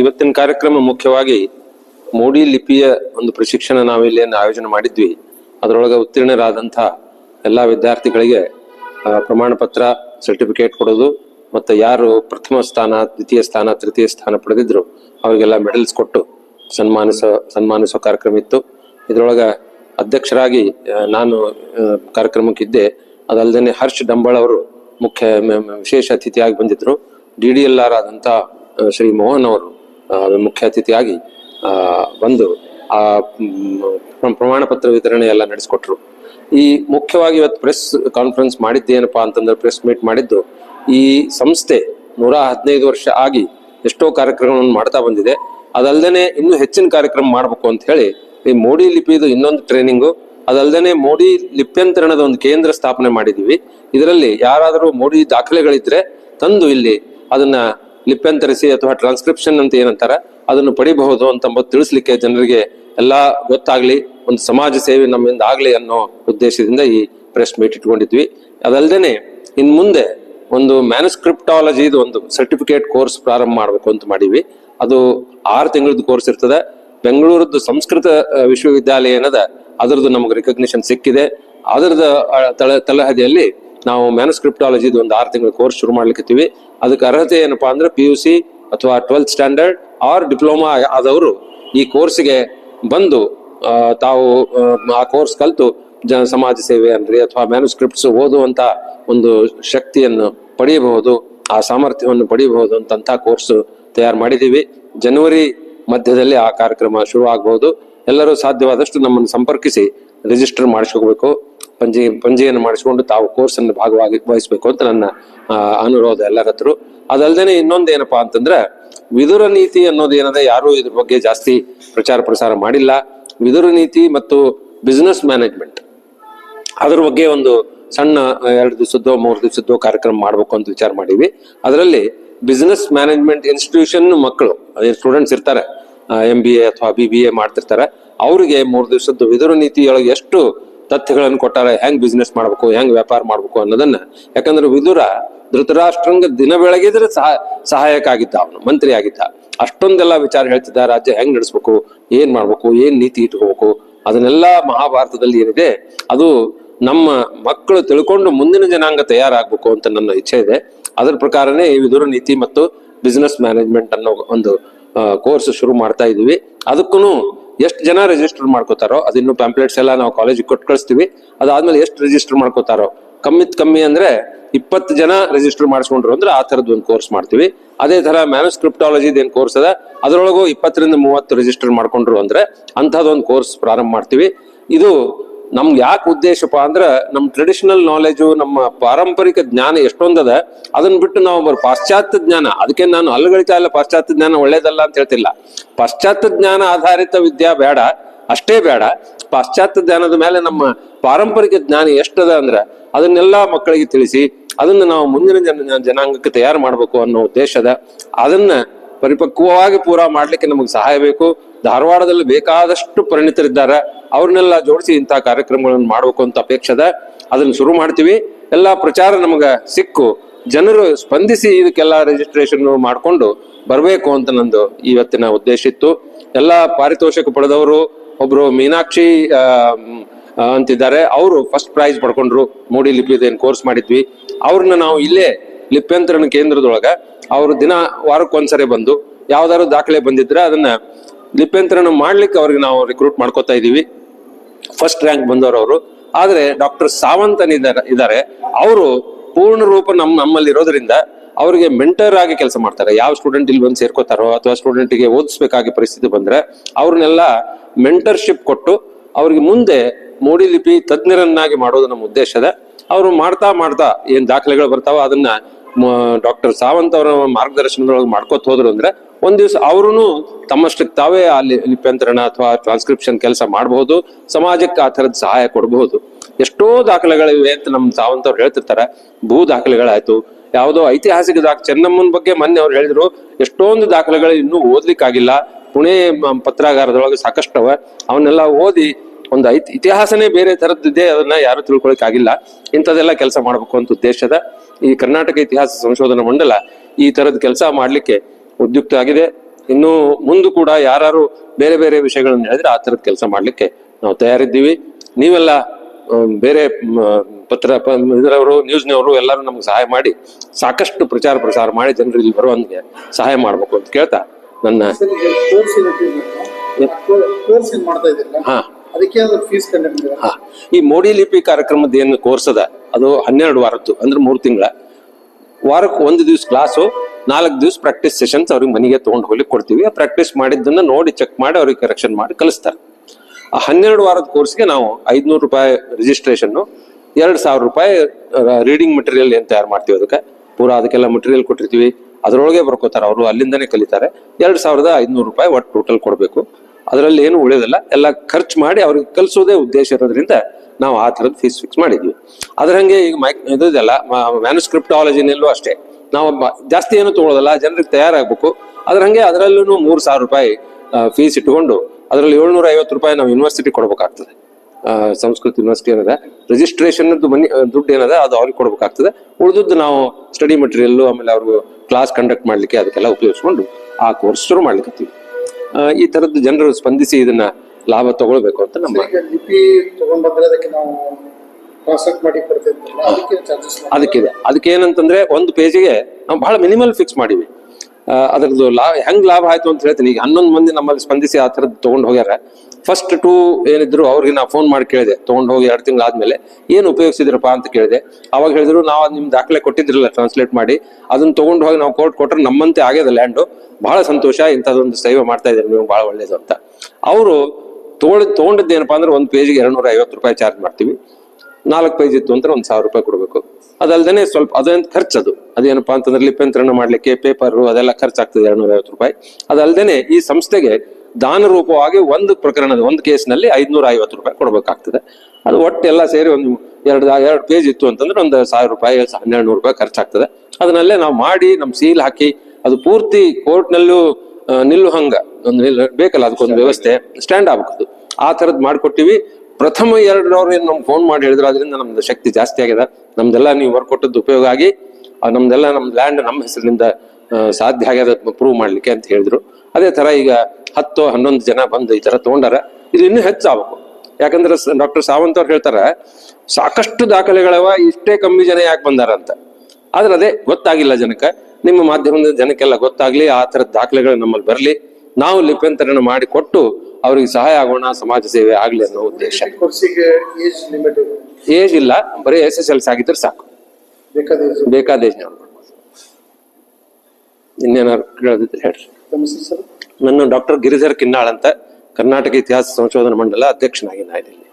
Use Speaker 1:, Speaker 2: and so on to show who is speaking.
Speaker 1: ಇವತ್ತಿನ ಕಾರ್ಯಕ್ರಮ ಮುಖ್ಯವಾಗಿ ಮೋಡಿ ಲಿಪಿಯ ಒಂದು ಪ್ರಶಿಕ್ಷಣ ನಾವಿಲ್ಲಿ ಆಯೋಜನೆ ಮಾಡಿದ್ವಿ. ಅದರೊಳಗೆ ಉತ್ತೀರ್ಣರಾದಂಥ ಎಲ್ಲ ವಿದ್ಯಾರ್ಥಿಗಳಿಗೆ ಪ್ರಮಾಣ ಪತ್ರ ಸರ್ಟಿಫಿಕೇಟ್ ಕೊಡೋದು ಮತ್ತು ಯಾರು ಪ್ರಥಮ ಸ್ಥಾನ, ದ್ವಿತೀಯ ಸ್ಥಾನ, ತೃತೀಯ ಸ್ಥಾನ ಪಡೆದಿದ್ರು ಅವರಿಗೆಲ್ಲ ಮೆಡಲ್ಸ್ ಕೊಟ್ಟು ಸನ್ಮಾನಿಸೋ ಸನ್ಮಾನಿಸೋ ಕಾರ್ಯಕ್ರಮ ಇತ್ತು. ಇದರೊಳಗೆ ಅಧ್ಯಕ್ಷರಾಗಿ ನಾನು ಕಾರ್ಯಕ್ರಮಕ್ಕಿದ್ದೆ ಅದಲ್ಲದೆ ಹರ್ಷ್ ಡಂಬಾಳ್ ಅವರು ಮುಖ್ಯ ವಿಶೇಷ ಅತಿಥಿಯಾಗಿ ಬಂದಿದ್ರು ಡಿ ಡಿ ಎಲ್ ಆರ್ ಆದಂಥ ಶ್ರೀ ಮೋಹನ್ ಅವರು ಮುಖ್ಯ ಅತಿಥಿಯಾಗಿ ಬಂದು, ಆ ಪ್ರಮಾಣ ಪತ್ರ ವಿತರಣೆ ಎಲ್ಲ ನಡೆಸಿಕೊಟ್ರು. ಈ ಮುಖ್ಯವಾಗಿ ಇವತ್ತು ಪ್ರೆಸ್ ಕಾನ್ಫರೆನ್ಸ್ ಮಾಡಿದ್ದೇನಪ್ಪಾ ಅಂತಂದ್ರೆ ಪ್ರೆಸ್ ಮೀಟ್ ಮಾಡಿದ್ದು, ಈ ಸಂಸ್ಥೆ ನೂರ ಹದಿನೈದು ವರ್ಷ ಆಗಿ ಎಷ್ಟೋ ಕಾರ್ಯಕ್ರಮಗಳನ್ನು ಮಾಡ್ತಾ ಬಂದಿದೆ. ಅದಲ್ದೇನೆ ಇನ್ನೂ ಹೆಚ್ಚಿನ ಕಾರ್ಯಕ್ರಮ ಮಾಡಬೇಕು ಅಂತ ಹೇಳಿ, ಈ ಮೋಡಿ ಲಿಪಿದು ಇನ್ನೊಂದು ಟ್ರೈನಿಂಗು ಅದಲ್ದೇನೆ ಮೋಡಿ ಲಿಪ್ಯಂತರಣದ ಒಂದು ಕೇಂದ್ರ ಸ್ಥಾಪನೆ ಮಾಡಿದೀವಿ ಇದರಲ್ಲಿ ಯಾರಾದರೂ ಮೋಡಿ ದಾಖಲೆಗಳಿದ್ರೆ ತಂದು ಇಲ್ಲಿ ಅದನ್ನ ಲಿಪ್ಯಂತರಿಸಿ ಅಥವಾ ಟ್ರಾನ್ಸ್ಕ್ರಿಪ್ಷನ್ ಅಂತ ಏನಂತಾರ, ಅದನ್ನು ಪಡಿಬಹುದು ಅಂತ ತಿಳಿಸ್ಲಿಕ್ಕೆ ಜನರಿಗೆ ಎಲ್ಲಾ ಗೊತ್ತಾಗ್ಲಿ, ಒಂದು ಸಮಾಜ ಸೇವೆ ನಮ್ಮಿಂದ ಆಗ್ಲಿ ಅನ್ನೋ ಉದ್ದೇಶದಿಂದ ಈ ಪ್ರೆಸ್ ಮೀಟ್ ಇಟ್ಕೊಂಡಿದ್ವಿ. ಅದಲ್ದೇನೆ, ಇನ್ ಮುಂದೆ ಒಂದು ಮ್ಯಾನುಸ್ಕ್ರಿಪ್ಟಾಲಜಿದು ಒಂದು ಸರ್ಟಿಫಿಕೇಟ್ ಕೋರ್ಸ್ ಪ್ರಾರಂಭ ಮಾಡಬೇಕು ಅಂತ ಮಾಡೀವಿ ಅದು ಆರು ತಿಂಗಳದ್ದು ಕೋರ್ಸ್ ಇರ್ತದೆ. ಬೆಂಗಳೂರದ್ದು ಸಂಸ್ಕೃತ ವಿಶ್ವವಿದ್ಯಾಲಯ ಏನದ, ಅದರದ್ದು ನಮಗೆ ರಿಕಗ್ನಿಷನ್ ಸಿಕ್ಕಿದೆ. ಅದರದ ತಳ, ತಳಹದಿಯಲ್ಲಿ ನಾವು ಮ್ಯಾನುಸ್ಕ್ರಿಪ್ಟಾಲಜಿದು ಒಂದು ಆರು ತಿಂಗಳ ಕೋರ್ಸ್ ಶುರು ಮಾಡ್ಲಿಕ್ಕಿದ್ದೀವಿ ಅದಕ್ಕೆ ಅರ್ಹತೆ ಏನಪ್ಪಾ ಅಂದ್ರೆ ಪಿ ಯು ಸಿ ಅಥವಾ ಟ್ವೆಲ್ತ್ ಸ್ಟ್ಯಾಂಡರ್ಡ್ ಆರ್ ಡಿಪ್ಲೊಮಾ ಆದವರು ಈ ಕೋರ್ಸ್ಗೆ ಬಂದು ತಾವು ಆ, ಕೋರ್ಸ್ ಕಲಿತು ಜನ ಸಮಾಜ ಸೇವೆ ಅನ್ರಿ ಅಥವಾ ಮ್ಯಾನುಸ್ಕ್ರಿಪ್ಟ್ಸ್ ಓದುವಂತ ಒಂದು ಶಕ್ತಿಯನ್ನು ಪಡೆಯಬಹುದು ಆ ಸಾಮರ್ಥ್ಯವನ್ನು ಪಡೆಯಬಹುದು ಅಂತಂತ ಕೋರ್ಸ್ ತಯಾರು ಮಾಡಿದೀವಿ ಜನವರಿ ಮಧ್ಯದಲ್ಲಿ ಆ ಕಾರ್ಯಕ್ರಮ ಶುರು ಆಗಬಹುದು ಎಲ್ಲರೂ ಸಾಧ್ಯವಾದಷ್ಟು ನಮ್ಮನ್ನು ಸಂಪರ್ಕಿಸಿ ರಿಜಿಸ್ಟರ್ ಮಾಡಿಸ್ಕೋಬೇಕು. ಪಂಜಿ, ಪಂಜಿಯನ್ನು ಮಾಡಿಸ್ಕೊಂಡು ತಾವು ಕೋರ್ಸ್ ಅನ್ನು ಭಾಗವಾಗಿ ವಹಿಸಬೇಕು ಅಂತ ನನ್ನ ಅನುರೋಧ ಎಲ್ಲರ ಹತ್ರ. ಅದಲ್ದೇನೆ ಏನಪ್ಪಾ ಅಂತಂದ್ರೆ, ವಿದುರ ನೀತಿ ಅನ್ನೋದು ಏನದ ಯಾರು ಇದ್ರ ಬಗ್ಗೆ ಜಾಸ್ತಿ ಪ್ರಚಾರ ಪ್ರಸಾರ ಮಾಡಿಲ್ಲ. ವಿದುರ ನೀತಿ ಮತ್ತು ಬಿಸ್ನೆಸ್ ಮ್ಯಾನೇಜ್ಮೆಂಟ್ ಅದ್ರ ಬಗ್ಗೆ ಒಂದು ಸಣ್ಣ, ಎರಡು ದಿವಸದ್ದೋ, ಮೂರು ದಿವಸದ್ದೋ ಕಾರ್ಯಕ್ರಮ ಮಾಡ್ಬೇಕು ಅಂತ ವಿಚಾರ ಮಾಡೀವಿ ಅದರಲ್ಲಿ ಬಿಸ್ನೆಸ್ ಮ್ಯಾನೇಜ್ಮೆಂಟ್ ಇನ್ಸ್ಟಿಟ್ಯೂಷನ್ ಮಕ್ಕಳು, ಅದೇ ಸ್ಟೂಡೆಂಟ್ಸ್ ಇರ್ತಾರೆ ಎಂ ಬಿ ಎ ಅಥವಾ ಬಿ ಬಿ ಎ ಮಾಡ್ತಿರ್ತಾರೆ. ಅವರಿಗೆ ಮೂರು ದಿವಸದ್ದು ವಿದುರ ನೀತಿಯೊಳಗೆ ಎಷ್ಟು ತಥ್ಯಗಳನ್ನು ಕೊಟ್ಟಾರೆ ಹೆಂಗ್ ಬಿಸ್ನೆಸ್ ಮಾಡ್ಬೇಕು, ಹೆಂಗ್ ವ್ಯಾಪಾರ ಮಾಡ್ಬೇಕು ಅನ್ನೋದನ್ನ. ಯಾಕಂದ್ರೆ ವಿದುರ ಧೃತರಾಷ್ಟ್ರಂಗ ದಿನ ಬೆಳಗಿದ್ರೆ ಸಹ ಸಹಾಯಕ ಆಗಿದ್ದ ಅವನು ಮಂತ್ರಿ ಆಗಿದ್ದ ಅಷ್ಟೊಂದೆಲ್ಲ ವಿಚಾರ ಹೇಳ್ತಿದ್ದ, ರಾಜ್ಯ ಹೆಂಗ್ ನಡೆಸ್ಬೇಕು, ಏನ್ ಮಾಡ್ಬೇಕು, ಏನ್ ನೀತಿ ಇಟ್ಕೋಬೇಕು, ಅದನ್ನೆಲ್ಲ ಮಹಾಭಾರತದಲ್ಲಿ ಏನಿದೆ, ಅದು ನಮ್ಮ ಮಕ್ಕಳು ತಿಳ್ಕೊಂಡು ಮುಂದಿನ ಜನಾಂಗ ತಯಾರಾಗ್ಬೇಕು ಅಂತ ನನ್ನ ಇಚ್ಛೆ ಇದೆ. ಅದರ ಪ್ರಕಾರನೇ ವಿದುರ ನೀತಿ ಮತ್ತು ಬಿಸ್ನೆಸ್ ಮ್ಯಾನೇಜ್ಮೆಂಟ್ ಅನ್ನೋ ಒಂದು ಕೋರ್ಸ್ ಶುರು ಮಾಡ್ತಾ ಇದೀವಿ. ಅದಕ್ಕೂ ಎಷ್ಟು ಜನ ರಿಜಿಸ್ಟರ್ ಮಾಡ್ಕೋತಾರೋ ಅದಿನ್ನು ಪ್ಯಾಂಪ್ಲೆಟ್ಸ್ ಎಲ್ಲ ನಾವು ಕಾಲೇಜಿಗೆ ಕೊಟ್ಟು ಕಳಿಸ್ತೀವಿ. ಅದಾದ್ಮೇಲೆ ಎಷ್ಟು ರಿಜಿಸ್ಟರ್ ಮಾಡ್ಕೋತಾರೋ. ಕಮ್ಮಿತ್ ಕಮ್ಮಿ ಅಂದ್ರೆ ಇಪ್ಪತ್ತು ಜನ ರಿಜಿಸ್ಟರ್ ಮಾಡಿಸ್ಕೊಂಡ್ರು ಅಂದ್ರೆ ಆ ತರದ್ ಒಂದು ಕೋರ್ಸ್ ಮಾಡ್ತೀವಿ. ಅದೇ ತರ ಮ್ಯಾನುಸ್ಕ್ರಿಪ್ಟಾಲಜಿ ಏನ್ ಕೋರ್ಸ್ ಅದ, ಅದರೊಳಗೂ ಇಪ್ಪತ್ತರಿಂದ ಮೂವತ್ತು ರಿಜಿಸ್ಟರ್ ಮಾಡ್ಕೊಂಡ್ರು ಅಂದ್ರೆ ಅಂತಹದೊಂದು ಕೋರ್ಸ್ ಪ್ರಾರಂಭ ಮಾಡ್ತೀವಿ. ಇದು ನಮ್ಗೆ ಯಾಕೆ ಉದ್ದೇಶಪ್ಪ ಅಂದ್ರೆ ನಮ್ಮ ಟ್ರೆಡಿಷನಲ್ ನಾಲೆಜು ನಮ್ಮ ಪಾರಂಪರಿಕ ಜ್ಞಾನ ಎಷ್ಟೊಂದದ ಅದನ್ನ ಬಿಟ್ಟು ನಾವು ಪಾಶ್ಚಾತ್ಯ ಜ್ಞಾನ. ಅದಕ್ಕೆ ನಾನು ಅಲ್ಲಗಳಿತಾ ಇಲ್ಲ ಪಾಶ್ಚಾತ್ಯ ಜ್ಞಾನ ಒಳ್ಳೇದಲ್ಲ ಅಂತ ಹೇಳ್ತಿಲ್ಲ. ಪಾಶ್ಚಾತ್ಯ ಜ್ಞಾನ ಆಧಾರಿತ ವಿದ್ಯಾ ಬೇಡ, ಅಷ್ಟೇ ಬೇಡ. ಪಾಶ್ಚಾತ್ಯ ಜ್ಞಾನದ ಮೇಲೆ ನಮ್ಮ ಪಾರಂಪರಿಕ ಜ್ಞಾನ ಎಷ್ಟದ ಅಂದ್ರೆ ಅದನ್ನೆಲ್ಲ ಮಕ್ಕಳಿಗೆ ತಿಳಿಸಿ, ಅದನ್ನ ನಾವು ಮುಂದಿನ ಜನ, ಜನಾಂಗಕ್ಕೆ ತಯಾರು ಮಾಡಬೇಕು ಅನ್ನೋ ಉದ್ದೇಶದ, ಅದನ್ನ ಪರಿಪಕ್ವವಾಗಿ ಪೂರಾ ಮಾಡ್ಲಿಕ್ಕೆ ನಮಗೆ ಸಹಾಯ ಬೇಕು. ಧಾರವಾಡದಲ್ಲಿ ಬೇಕಾದಷ್ಟು ಪರಿಣಿತರಿದ್ದಾರೆ. ಅವ್ರನ್ನೆಲ್ಲ ಜೋಡಿಸಿ ಇಂತಹ ಕಾರ್ಯಕ್ರಮಗಳನ್ನು ಮಾಡ್ಬೇಕು ಅಂತ ಅಪೇಕ್ಷದ ಅದನ್ನ ಶುರು ಮಾಡ್ತೀವಿ. ಎಲ್ಲಾ ಪ್ರಚಾರ ನಮಗ ಸಿಕ್ಕು. ಜನರು ಸ್ಪಂದಿಸಿ ಇದಕ್ಕೆಲ್ಲ ರಿಜಿಸ್ಟ್ರೇಷನ್ ಮಾಡಿಕೊಂಡು ಬರಬೇಕು ಅಂತ ನಂದು ಇವತ್ತಿನ ಉದ್ದೇಶ ಇತ್ತು. ಎಲ್ಲಾ ಪಾರಿತೋಷಕ ಪಡೆದವರು, ಒಬ್ರು ಮೀನಾಕ್ಷಿ ಅಂತಿದ್ದಾರೆ. ಅವರು ಫಸ್ಟ್ ಪ್ರೈಸ್ ಪಡ್ಕೊಂಡ್ರು. ಮೂಡಿ ಲಿಪಿದೇನು ಕೋರ್ಸ್ ಮಾಡಿದ್ವಿ. ಅವ್ರನ್ನ ನಾವು ಇಲ್ಲೇ ಲಿಪ್ಯಂತರಣ ಕೇಂದ್ರದೊಳಗ ಅವರು ದಿನ ವಾರಕ್ಕೊಂದ್ಸರಿ ಬಂದು ಯಾವ್ದಾದ್ರು ದಾಖಲೆ ಬಂದಿದ್ರೆ ಅದನ್ನ ಲಿಪ್ಯಂತರಣ ಮಾಡ್ಲಿಕ್ಕೆ ಅವ್ರಿಗೆ ನಾವು ರಿಕ್ರೂಟ್ ಮಾಡ್ಕೋತಾ ಇದೀವಿ. ಫಸ್ಟ್ ರ್ಯಾಂಕ್ ಬಂದವರು ಅವರು. ಆದ್ರೆ ಡಾಕ್ಟರ್ ಸಾವಂತ್ ಅನಿದ್ದಾರೆ ಇದ್ದಾರೆ ಅವರು ಪೂರ್ಣ ರೂಪ ನಮ್, ನಮ್ಮಲ್ಲಿ ಇರೋದ್ರಿಂದ ಅವರಿಗೆ ಮೆಂಟರ್ ಆಗಿ ಕೆಲಸ ಮಾಡ್ತಾರೆ. ಯಾವ ಸ್ಟೂಡೆಂಟ್ ಇಲ್ಲಿ ಬಂದು ಸೇರ್ಕೋತಾರೋ ಅಥವಾ ಸ್ಟೂಡೆಂಟ್ಗೆ ಓದಿಸ್ಬೇಕಾಗಿ ಪರಿಸ್ಥಿತಿ ಬಂದ್ರೆ ಅವ್ರನ್ನೆಲ್ಲ ಮೆಂಟರ್ಶಿಪ್ ಕೊಟ್ಟು ಅವ್ರಿಗೆ ಮುಂದೆ ಮೋಡಿಲಿಪಿ ತಜ್ಞರನ್ನಾಗಿ ಮಾಡೋದು ನಮ್ಮ ಉದ್ದೇಶದ. ಅವರು ಮಾಡ್ತಾ ಮಾಡ್ತಾ ಏನ್ ದಾಖಲೆಗಳು ಬರ್ತಾವ ಅದನ್ನ ಡಾಕ್ಟರ್ ಸಾವಂತ್ ಅವರ ಮಾರ್ಗದರ್ಶನದೊಳಗೆ ಮಾಡ್ಕೋತ ಹೋದ್ರು ಅಂದ್ರೆ ಒಂದ್ ದಿವಸ ಅವರು ತಮ್ಮಷ್ಟಕ್ಕೆ ತಾವೇ ಅಲ್ಲಿ ಲಿಪ್ಯಂತರಣ ಅಥವಾ ಟ್ರಾನ್ಸ್ಕ್ರಿಪ್ಷನ್ ಕೆಲಸ ಮಾಡಬಹುದು, ಸಮಾಜಕ್ಕೆ ಆ ಥರದ ಸಹಾಯ ಕೊಡಬಹುದು. ಎಷ್ಟೋ ದಾಖಲೆಗಳಿವೆ ಅಂತ ನಮ್ಮ ಸಾವಂತವ್ರು ಹೇಳ್ತಿರ್ತಾರೆ. ಭೂ ದಾಖಲೆಗಳಾಯ್ತು, ಯಾವುದೋ ಐತಿಹಾಸಿಕ ದಾಖ, ಚೆನ್ನಮ್ಮನ ಬಗ್ಗೆ ಮೊನ್ನೆ ಅವ್ರು ಹೇಳಿದ್ರು, ಎಷ್ಟೊಂದು ದಾಖಲೆಗಳು ಇನ್ನೂ ಓದ್ಲಿಕ್ಕಾಗಿಲ್ಲ. ಪುಣೆ ಪತ್ರಾಗಾರದೊಳಗೆ ಸಾಕಷ್ಟವ ಅವನ್ನೆಲ್ಲ ಓದಿ ಒಂದು ಐತಿ, ಇತಿಹಾಸನೇ ಬೇರೆ ಥರದ್ದಿದೆ, ಅದನ್ನ ಯಾರು ತಿಳ್ಕೊಳಕ್ ಆಗಿಲ್ಲ ಇಂಥದೆಲ್ಲ ಕೆಲಸ ಮಾಡ್ಬೇಕು ಅಂತ ಉದ್ದೇಶದ ಈ ಕರ್ನಾಟಕ ಇತಿಹಾಸ ಸಂಶೋಧನಾ ಮಂಡಲ ಈ ತರದ ಕೆಲಸ ಮಾಡ್ಲಿಕ್ಕೆ ಉದ್ಯುಕ್ತ ಆಗಿದೆ ಇನ್ನು ಮುಂದೆ ಕೂಡ ಯಾರು ಬೇರೆ ಬೇರೆ ವಿಷಯಗಳನ್ನು ಹೇಳಿದ್ರೆ ಆ ಥರದ ಕೆಲಸ ಮಾಡಲಿಕ್ಕೆ ನಾವು ತಯಾರಿದ್ದೀವಿ. ನೀವೆಲ್ಲ ಬೇರೆ ಪತ್ರ ಇದರವರು, ನ್ಯೂಸ್ನವರು ಎಲ್ಲರೂ ನಮ್ಗೆ ಸಹಾಯ ಮಾಡಿ, ಸಾಕಷ್ಟು ಪ್ರಚಾರ ಪ್ರಸಾರ ಮಾಡಿ ಜನರು ಇಲ್ಲಿ ಬರುವಂಗೆ ಸಹಾಯ ಮಾಡಬೇಕು ಅಂತ ಕೇಳ್ತಾ ನನ್ನ ಈ ಮೋಡಿ ಲಿಪಿ ಕಾರ್ಯಕ್ರಮದ ಏನು ಕೋರ್ಸ್ ಅದ? ಅದು ಹನ್ನೆರಡು ವಾರದ್ದು, ಅಂದ್ರೆ ಮೂರು ತಿಂಗಳ. ವಾರಕ್ಕೆ ಒಂದು ದಿವಸ ಕ್ಲಾಸು ನಾಲ್ಕು ದಿವಸ ಪ್ರಾಕ್ಟೀಸ್ ಸೆಷನ್ಸ್ ಅವ್ರಿಗೆ ಮನೆಗೆ ತೊಗೊಂಡು ಹೋಗ್ಲಿಕ್ಕೆ ಕೊಡ್ತೀವಿ. ಪ್ರಾಕ್ಟೀಸ್ ಮಾಡಿದ್ದನ್ನ ನೋಡಿ ಚೆಕ್ ಮಾಡಿ ಅವ್ರಿಗೆ ಕರೆಕ್ಷನ್ ಮಾಡಿ ಕಲಿಸ್ತಾರೆ. ಆ ಹನ್ನೆರಡು ವಾರದ ಕೋರ್ಸ್ಗೆ ನಾವು ಐದ್ನೂರು ರೂಪಾಯಿ ರಿಜಿಸ್ಟ್ರೇಷನ್ನು ಎರಡು ಸಾವಿರ ರೂಪಾಯಿ ರೀಡಿಂಗ್ ಮೆಟೀರಿಯಲ್ ಏನು ತಯಾರು ಮಾಡ್ತೀವಿ ಅದಕ್ಕೆ. ಪೂರಾ ಅದಕ್ಕೆಲ್ಲ ಮೆಟೀರಿಯಲ್ ಕೊಟ್ಟಿರ್ತೀವಿ. ಅದರೊಳಗೆ ಬರ್ಕೋತಾರೆ ಅವರು, ಅಲ್ಲಿಂದನೇ ಕಲಿತಾರೆ. ಎರಡು ಸಾವಿರದ ಐದುನೂರು ರೂಪಾಯಿ ಒಟ್ಟು ಟೋಟಲ್ ಕೊಡಬೇಕು. ಅದರಲ್ಲಿ ಏನು ಉಳಿಯೋದಿಲ್ಲ. ಎಲ್ಲ ಖರ್ಚು ಮಾಡಿ ಅವ್ರಿಗೆ ಕಲಿಸೋದೇ ಉದ್ದೇಶ ಇರೋದ್ರಿಂದ ನಾವು ಆ ಥರದ ಫೀಸ್ ಫಿಕ್ಸ್ ಮಾಡಿದ್ವಿ. ಅದ್ರ ಹಂಗೆ ಈಗ ಮೈಕ್ ಇದೆಲ್ಲ ಮ್ಯಾನುಸ್ಕ್ರಿಪ್ಟಾಲಜಿನಲ್ಲೂ ಅಷ್ಟೇ. ನಾವು ಜಾಸ್ತಿ ಏನು ತಗೊಳ್ಳೋದಲ್ಲ ಜನರಿಗೆ ತಯಾರಾಗಬೇಕು. ಅದ್ರ ಹಂಗೆ ಅದರಲ್ಲೂ ಮೂರು ಸಾವಿರ ರೂಪಾಯಿ ಫೀಸ್ ಇಟ್ಕೊಂಡು ಅದರಲ್ಲಿ ಏಳ್ನೂರ ಐವತ್ತು ರೂಪಾಯಿ ನಾವು ಯೂನಿವರ್ಸಿಟಿ ಕೊಡ್ಬೇಕಾಗ್ತದೆ. ಸಂಸ್ಕೃತ ಯೂನಿವರ್ಸಿಟಿ ಏನಿದೆ ರಿಜಿಸ್ಟ್ರೇಷನ್ ಮನಿ ದುಡ್ಡು ಏನಿದೆ, ಅದು ಅವ್ರಿಗೆ ಕೊಡ್ಬೇಕಾಗ್ತದೆ. ಉಳಿದದ್ದು ನಾವು ಸ್ಟಡಿ ಮಟೀರಿಯಲ್ ಆಮೇಲೆ ಅವ್ರಿಗೆ ಕ್ಲಾಸ್ ಕಂಡಕ್ಟ್ ಮಾಡ್ಲಿಕ್ಕೆ ಅದಕ್ಕೆಲ್ಲ ಉಪಯೋಗಿಸ್ಕೊಂಡು ಆ ಕೋರ್ಸ್ ಶುರು ಮಾಡ್ಲಿಕ್ಕೆ ಈ ತರದ್ದು ಜನರು ಸ್ಪಂದಿಸಿ ಇದನ್ನ ಲಾಭ ತಗೊಳ್ಬೇಕು ಅಂತ ನಮ್ಮ
Speaker 2: ಲಿಪಿ ತಗೊಂಡ್ಬಂದ್ರೆ ಅದಕ್ಕೆ ನಾವು ಅದಕ್ಕೆ
Speaker 1: ಅದಕ್ಕಿದೆ. ಅದಕ್ಕೆ ಏನಂತಂದ್ರೆ ಒಂದು ಪೇಜಿಗೆ ನಾವು ಬಹಳ ಮಿನಿಮಲ್ ಫಿಕ್ಸ್ ಮಾಡಿವಿ ಅದರದ್ದು ಲಾಭ, ಹೆಂಗ್ ಲಾಭ ಆಯ್ತು ಅಂತ ಹೇಳ್ತೀನಿ. ಈಗ ಹನ್ನೊಂದು ಮಂದಿ ನಮ್ಮಲ್ಲಿ ಸ್ಪಂದಿಸಿ ಆ ಥರದ್ದು ತೊಗೊಂಡು ಹೋಗ್ಯಾರ. ಫಸ್ಟ್ ಟೂ ಏನಿದ್ರು ಅವ್ರಿಗೆ ನಾ ಫೋನ್ ಮಾಡಿ ಕೇಳಿದೆ. ತೊಗೊಂಡು ಹೋಗಿ ಎರಡು ತಿಂಗಳು ಆದ್ಮೇಲೆ ಏನು ಉಪಯೋಗಿಸಿದ್ರಪ್ಪ ಅಂತ ಕೇಳಿದೆ. ಅವಾಗ ಹೇಳಿದ್ರು, ನಾವು ನಿಮ್ಮ ದಾಖಲೆ ಕೊಟ್ಟಿದ್ರಲ್ಲ ಟ್ರಾನ್ಸ್ಲೇಟ್ ಮಾಡಿ. ಅದನ್ನ ತೊಗೊಂಡು ಹೋಗಿ ನಾವು ಕೋರ್ಟ್ ಕೊಟ್ಟರೆ ನಮ್ಮಂತೆ ಆಗ್ಯದ ಲ್ಯಾಂಡು ಬಹಳ ಸಂತೋಷ, ಇಂಥದ್ದೊಂದು ಸೇವೆ ಮಾಡ್ತಾ ಇದ್ದಾರೆ ನೀವು, ಬಹಳ ಒಳ್ಳೇದು ಅಂತ. ಅವರು ತೊಗೊಂಡು ತೊಗೊಂಡಿದ್ದೇನಪ್ಪ ಅಂದ್ರೆ ಒಂದು ಪೇಜಿಗೆ ಎರಡ್ನೂರ ಐವತ್ತು ರೂಪಾಯಿ ಚಾರ್ಜ್ ಮಾಡ್ತೀವಿ. ನಾಲ್ಕು ಪೇಜ್ ಇತ್ತು ಅಂದ್ರೆ ಒಂದು ಸಾವಿರ ರೂಪಾಯಿ ಕೊಡಬೇಕು. ಅದಲ್ದೇನೆ ಸ್ವಲ್ಪ ಅದೇನು ಖರ್ಚದು. ಅದೇನಪ್ಪ ಅಂತಂದ್ರೆ ಲಿಪ್ಯಂತರಣ ಮಾಡ್ಲಿಕ್ಕೆ ಪೇಪರು ಅದೆಲ್ಲ ಖರ್ಚಾಗ್ತದೆ ಎರಡ್ನೂರ ಐವತ್ತು ರೂಪಾಯಿ. ಅದಲ್ದೇನೆ ಈ ಸಂಸ್ಥೆಗೆ ದಾನ ರೂಪವಾಗಿ ಒಂದು ಪ್ರಕರಣದ, ಒಂದು ಕೇಸ್ನಲ್ಲಿ ಐದ್ನೂರ ಐವತ್ತು ರೂಪಾಯಿ ಕೊಡಬೇಕಾಗ್ತದೆ. ಅದು ಒಟ್ಟು ಎಲ್ಲ ಸೇರಿ ಒಂದು ಎರಡು ಎರಡು ಪೇಜ್ ಇತ್ತು ಅಂತಂದ್ರೆ ಒಂದು ಸಾವಿರ ರೂಪಾಯಿ ಹನ್ನೆರಡು ನೂರು ರೂಪಾಯಿ ಖರ್ಚಾಗ್ತದೆ. ಅದನ್ನಲ್ಲೇ ನಾವು ಮಾಡಿ ನಮ್ಮ ಸೀಲ್ ಹಾಕಿ, ಅದು ಪೂರ್ತಿ ಕೋರ್ಟ್ನಲ್ಲೂ ನಿಲ್ಲು ಹಂಗ ಒಂದು ಬೇಕಲ್ಲ, ಅದಕ್ಕೊಂದು ವ್ಯವಸ್ಥೆ ಸ್ಟ್ಯಾಂಡ್ ಆಗ್ಬೇಕು ಆ ಥರದ್ದು ಮಾಡ್ಕೊಟ್ಟಿವಿ. ಪ್ರಥಮ ಎರಡು ಏನು ನಮ್ಗೆ ಫೋನ್ ಮಾಡಿ ಹೇಳಿದ್ರು, ಅದರಿಂದ ನಮ್ದು ಶಕ್ತಿ ಜಾಸ್ತಿ ಆಗಿದೆ. ನಮ್ದೆಲ್ಲ ನೀವು ವರ್ಕ್ ಕೊಟ್ಟದ್ದು ಉಪಯೋಗ ಆಗಿ ನಮ್ದೆಲ್ಲ ನಮ್ಮ ಲ್ಯಾಂಡ್ ನಮ್ಮ ಹೆಸರಿನಿಂದ ಸಾಧ್ಯ ಆಗ್ಯದ ಪ್ರೂವ್ ಮಾಡ್ಲಿಕ್ಕೆ ಅಂತ ಹೇಳಿದ್ರು. ಅದೇ ತರ ಈಗ ಹತ್ತು ಹನ್ನೊಂದು ಜನ ಬಂದು ಈ ತರ ತಗೊಂಡಾರ, ಇದು ಇನ್ನೂ ಹೆಚ್ಚು ಆಗ್ಬೇಕು ಯಾಕಂದ್ರೆ ಡಾಕ್ಟರ್ ಸಾವಂತ್ ಅವ್ರು ಹೇಳ್ತಾರ, ಸಾಕಷ್ಟು ದಾಖಲೆಗಳವ ಇಷ್ಟೇ ಕಮ್ಮಿ ಜನ ಯಾಕೆ ಬಂದಾರ ಅಂತ ಆದ್ರೆ ಅದೇ ಗೊತ್ತಾಗಿಲ್ಲ ಜನಕ್ಕೆ. ನಿಮ್ಮ ಮಾಧ್ಯಮದ ಜನಕ್ಕೆಲ್ಲ ಗೊತ್ತಾಗ್ಲಿ, ಆ ಥರದ ದಾಖಲೆಗಳು ನಮ್ಮಲ್ಲಿ ಬರಲಿ. ನಾವು ಲಿಪ್ಯಂತರಣ ಮಾಡಿ ಕೊಟ್ಟು ಅವ್ರಿಗೆ ಸಹಾಯ ಆಗೋಣ ಸಮಾಜ ಸೇವೆ ಆಗ್ಲಿ ಅನ್ನೋ ಉದ್ದೇಶ.
Speaker 2: ಏಜ್
Speaker 1: ಇಲ್ಲ ಬರೀ ಎಸ್ ಎಸ್ ಎಲ್ ಸಿ ಆಗಿದ್ರೆ ಸಾಕು.
Speaker 2: ಬೇಕಾದ ಏಜ್
Speaker 1: ಇನ್ನೇನಾದ್ರು ಕೇಳೋದಿದ್ರೆ ಹೇಳ್ರಿ. ನನ್ನ ಡಾಕ್ಟರ್ ಗಿರಿಧರ್ ಕಿನ್ನಾಳ್ ಅಂತ ಕರ್ನಾಟಕ ಇತಿಹಾಸ ಸಂಶೋಧನಾ ಮಂಡಲ ಅಧ್ಯಕ್ಷನಾಗಿ ನಾ ಇದ್ದೀನಿ